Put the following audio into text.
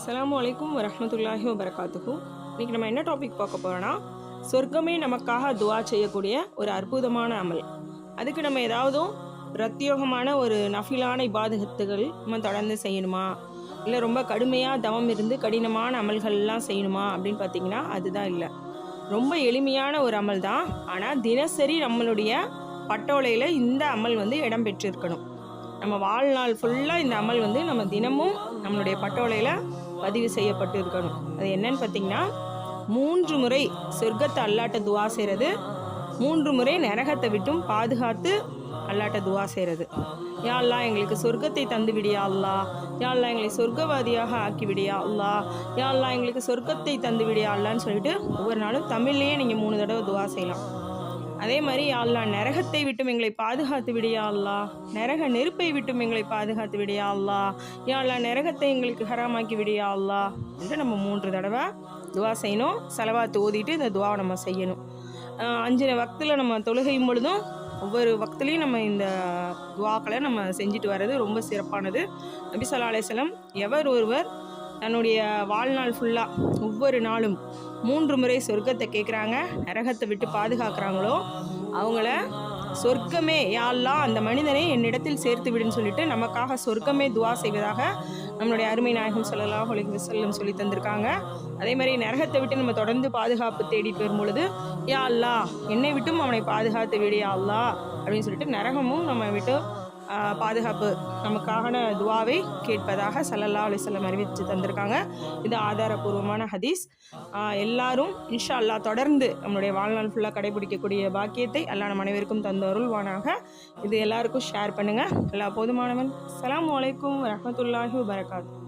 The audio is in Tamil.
அஸ்லாம் அலைக்கும் வரமத்துல்லாஹி வரகாத்துக்கும் இன்றைக்கி நம்ம என்ன டாபிக் பார்க்க போகிறோன்னா சொர்க்கமே நமக்காக துவா செய்யக்கூடிய ஒரு அற்புதமான அமல். அதுக்கு நம்ம ஏதாவதும் பிரத்யோகமான ஒரு நஃபிலான இபாதகத்துகள் நம்ம தொடர்ந்து செய்யணுமா? இல்லை ரொம்ப கடுமையாக தவம் இருந்து கடினமான அமல்கள்லாம் செய்யணுமா அப்படின்னு பார்த்தீங்கன்னா அதுதான் இல்லை. ரொம்ப எளிமையான ஒரு அமல் தான் ஆனால் தினசரி நம்மளுடைய பட்டோலையில் இந்த அமல் வந்து இடம் பெற்றிருக்கணும். நம்ம வாழ்நாள் ஃபுல்லாக இந்த அமல் வந்து நம்ம தினமும் நம்மளுடைய பட்டோலையில் பதிவு செய்யப்பட்டு இருக்கணும். அது என்னன்னு பார்த்தீங்கன்னா மூன்று முறை சொர்க்கத்தை அல்லாட்ட துவா செய்கிறது மூன்று முறை நரகத்தை விட்டும் பாதுகாத்து அல்லாட்ட துவா செய்கிறது யா எங்களுக்கு சொர்க்கத்தை தந்து விடியா அல்லா யா எங்களை சொர்க்கவாதியாக ஆக்கி விடியா அல்லா யா எங்களுக்கு சொர்க்கத்தை தந்து விடியா அல்லான்னு சொல்லிட்டு ஒவ்வொரு நாளும் தமிழ்லேயே நீங்கள் மூணு தடவை துவா செய்யலாம். அதே மாதிரி அல்லா நரகத்தை விட்டும் எங்களை பாதுகாத்து விடியா அல்லா நரக நெருப்பை விட்டும் எங்களை பாதுகாத்து விடியா அல்லா யா அல்லா நரகத்தை எங்களுக்கு ஹராமாக்கி விடியா அல்லா என்று நம்ம மூன்று தடவை துவா செய்யணும். செலவாத்து ஓதிட்டு இந்த துவாவை நம்ம செய்யணும். அஞ்சு வக்தில் நம்ம தொழுகையும் பொழுதும் ஒவ்வொரு வக்திலையும் நம்ம இந்த துவாக்களை நம்ம செஞ்சுட்டு வர்றது ரொம்ப சிறப்பானது. நபி சொல்லா அலைஹி எவர் ஒருவர் தன்னுடைய வாழ்நாள் ஃபுல்லாக ஒவ்வொரு நாளும் மூன்று முறை சொர்க்கத்தை கேட்குறாங்க. நரகத்தை விட்டு பாதுகாக்கிறாங்களோ அவங்கள சொர்க்கமே யாழ்லாம் அந்த மனிதனை என்னிடத்தில் சேர்த்து விடுன்னு சொல்லிட்டு நமக்காக சொர்க்கமே துவா செய்வதாக நம்மளுடைய அருமை நாயகம் சொல்லலாம் அலைஹி செல்லும் சொல்லி தந்திருக்காங்க. அதே மாதிரி நரகத்தை விட்டு நம்ம தொடர்ந்து பாதுகாப்பு தேடி பெறும் பொழுது யா என்னை விட்டும் அவனை பாதுகாத்து விடு யா அல்லாஹ் அப்படின்னு சொல்லிட்டு நரகமும் நம்ம விட்டு பாதுகாப்பு நமக்கான துவாவை கேட்பதாக சல்லல்லா அலிசல்லம் அறிவித்து தந்திருக்காங்க. இது ஆதாரபூர்வமான ஹதீஸ். எல்லாரும் இன்ஷா அல்லாஹ் தொடர்ந்து நம்மளுடைய வாழ்நாள் ஃபுல்லாக கடைபிடிக்கக்கூடிய பாக்கியத்தை எல்லா மனைவிற்கும் அனைவருக்கும் தந்து அருள்வானாக இது எல்லாருக்கும் ஷேர் பண்ணுங்கள் எல்லா போதுமானவன். அலாம் அலைக்கும் வரமத்துல்லாஹி வரகாத்து